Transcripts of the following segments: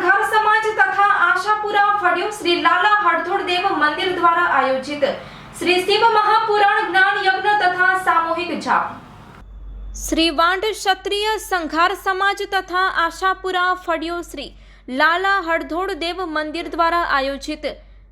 વણઘાર સમાજ તથા આશાપુરા ફળિયું શ્રી લાલા હળધોળદેવ મંદિર દ્વારા આયોજિત શ્રી શિવ મહાપુરાણ જ્ઞાન યજ્ઞ તથા સામૂહિક જાપ. શ્રી વાંડ ક્ષત્રિય સંઘાર સમાજ તથા આશાપુરા ફળિયો શ્રી લાલા હળધોળદેવ મંદિર દ્વારા આયોજિત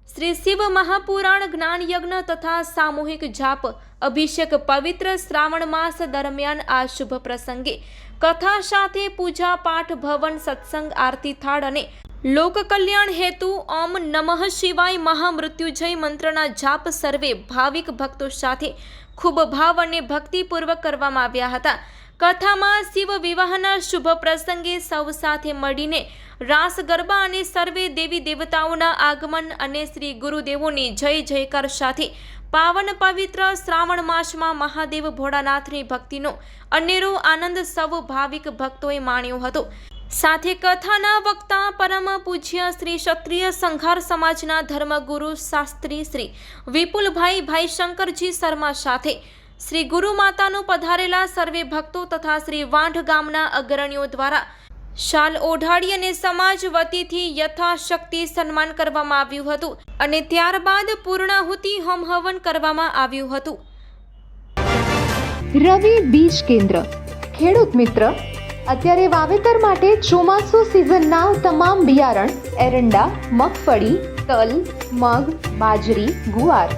શ્રી શિવ મહાપુરાણ જ્ઞાન યજ્ઞ તથા સામૂહિક જાપ, અભિષેક પવિત્ર શ્રાવણ માસ દરમિયાન આ શુભ પ્રસંગે કથા સાથે પૂજા પાઠ, ભવન, સત્સંગ, આરતી, થાળ અને લોક કલ્યાણ હેતુ, ઓમ નમઃ શિવાય મહામૃત્યુજય મંત્રના જાપ સર્વે ભાવિક ભક્તો સાથે ખૂબ ભાવ અને ભક્તિપૂર્વક કરવામાં આવ્યા હતા. કથામાં શિવ વિવાહના શુભ પ્રસંગે સૌ સાથે મળીને રાસ, ગરબા અને સર્વે દેવી દેવતાઓના આગમન અને શ્રી ગુરુદેવોની જય જયકાર સાથે પાવન પવિત્ર શ્રાવણ માસમાં મહાદેવ ભોળાનાથની ભક્તિનો અનેરો આનંદ સૌ ભાવિક ભક્તોએ માણ્યો હતો. સાથે કથાના વક્તા પરમ પૂજ્ય શ્રી ક્ષત્રિય સંઘાર સમાજના ધર્મગુરુ શાસ્ત્રી શ્રી વિપુલભાઈ ભાઈ શંકરજી શર્મા સાથે શ્રી ગુરુ માતાનું પધારેલા સર્વે ભક્તો તથા શ્રી વાંઢ ગામના અગ્રણીઓ દ્વારા શાલ ઓઢાડી અને સમાજ વતીથી યથાશક્તિ સન્માન કરવામાં આવ્યું હતું અને ત્યારબાદ પૂર્ણાહુતિ હોમ હવન કરવામાં આવ્યું હતું. રવિ બીજ કેન્દ્ર. ખેડૂત મિત્ર, અત્યારે વાવેતર માટે ચોમાસુ સિઝનના તમામ બિયારણ, એરંડા, મગફળી, તલ, મગ, બાજરી, ગુવાર,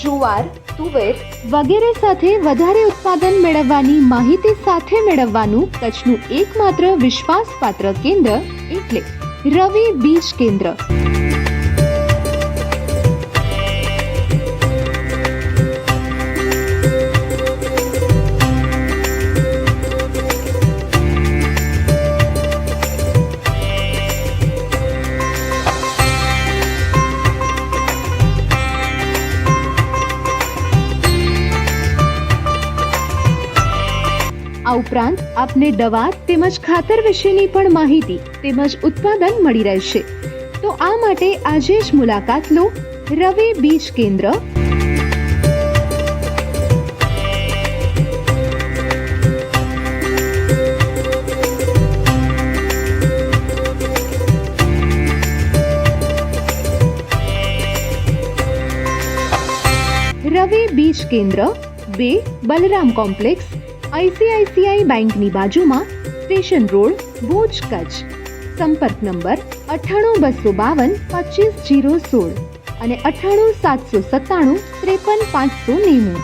જુવાર તુવેર વગેરે સાથે વધારે ઉત્પાદન મેળવવાની માહિતી સાથે મેળવવાનું કચ્છનું એકમાત્ર વિશ્વાસપાત્ર કેન્દ્ર એટલે રવિ બીજ કેન્દ્ર. આ ઉપરાંત આપને દવા તેમજ ખાતર વિશેની પણ માહિતી તેમજ ઉત્પાદન મળી રહેશે. તો આ માટે આજે જ મુલાકાત લો રવિ બીજ કેન્દ્ર. રવિ બીજ કેન્દ્ર બે બલરામ કોમ્પ્લેક્સ આઈસીઆઈસીઆઈ બેંકની બાજુમાં સ્ટેશન રોડ, ભુજ કચ્છ. સંપર્ક નંબર અઠ્ઠાણું બસો બાવન પચીસ જીરો સોળ અને અઠ્ઠાણું સાતસો સત્તાણું ત્રેપન પાંચસો નેવું.